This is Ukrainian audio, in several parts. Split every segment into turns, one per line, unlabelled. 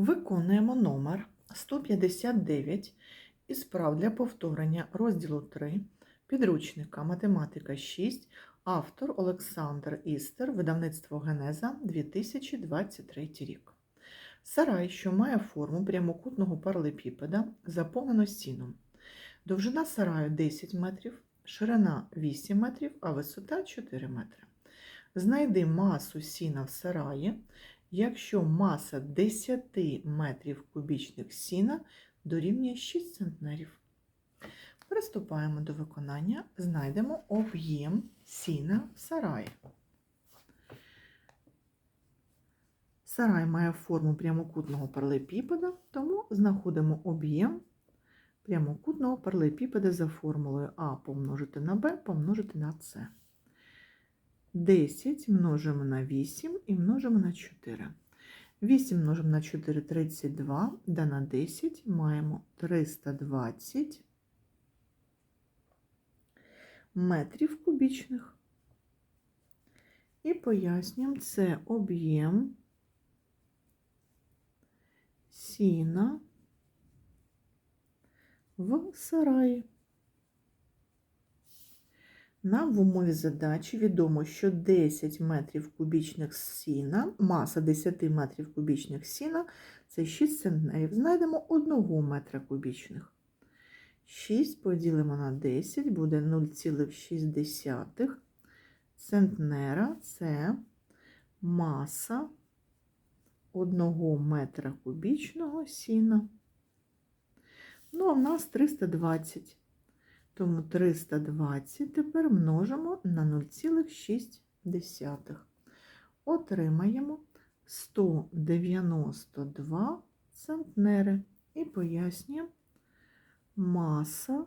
Виконуємо номер 159 із прав для повторення розділу 3 підручника Математика 6, автор Олександр Істер, видавництво Генеза 2023 рік. Сарай, що має форму прямокутного паралепіпеда, заповнено сіном. Довжина сараю 10 метрів, ширина 8 метрів, а висота 4 метри. Знайди масу сіна в сараї, якщо маса 10 метрів кубічних сіна дорівнює 6 центнерів. Приступаємо до виконання, знайдемо об'єм сіна в сараї. Сарай має форму прямокутного паралепіпеда, тому знаходимо об'єм прямокутного паралепіпеда за формулою А помножити на Б помножити на С. 10 множимо на 8 і множимо на 4. 8 множимо на 4 – 32, да на 10 маємо 320 метрів кубічних. І пояснюємо, це об'єм сіна в сараї. Нам в умові задачі відомо, що 10 метрів кубічних сіна, маса 10 метрів кубічних сіна це 6 центнерів. Знайдемо 1 метра кубічних. 6 поділимо на 10 буде 0,6 центнера. Це маса 1 метра кубічного сіна. Ну, а в нас 320. Тому 320 тепер множимо на 0,6. Отримаємо 192 центнери. І пояснюємо маса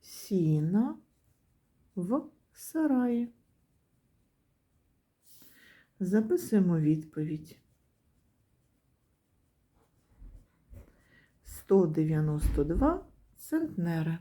сіна в сараї. Записуємо відповідь. 192 центнери.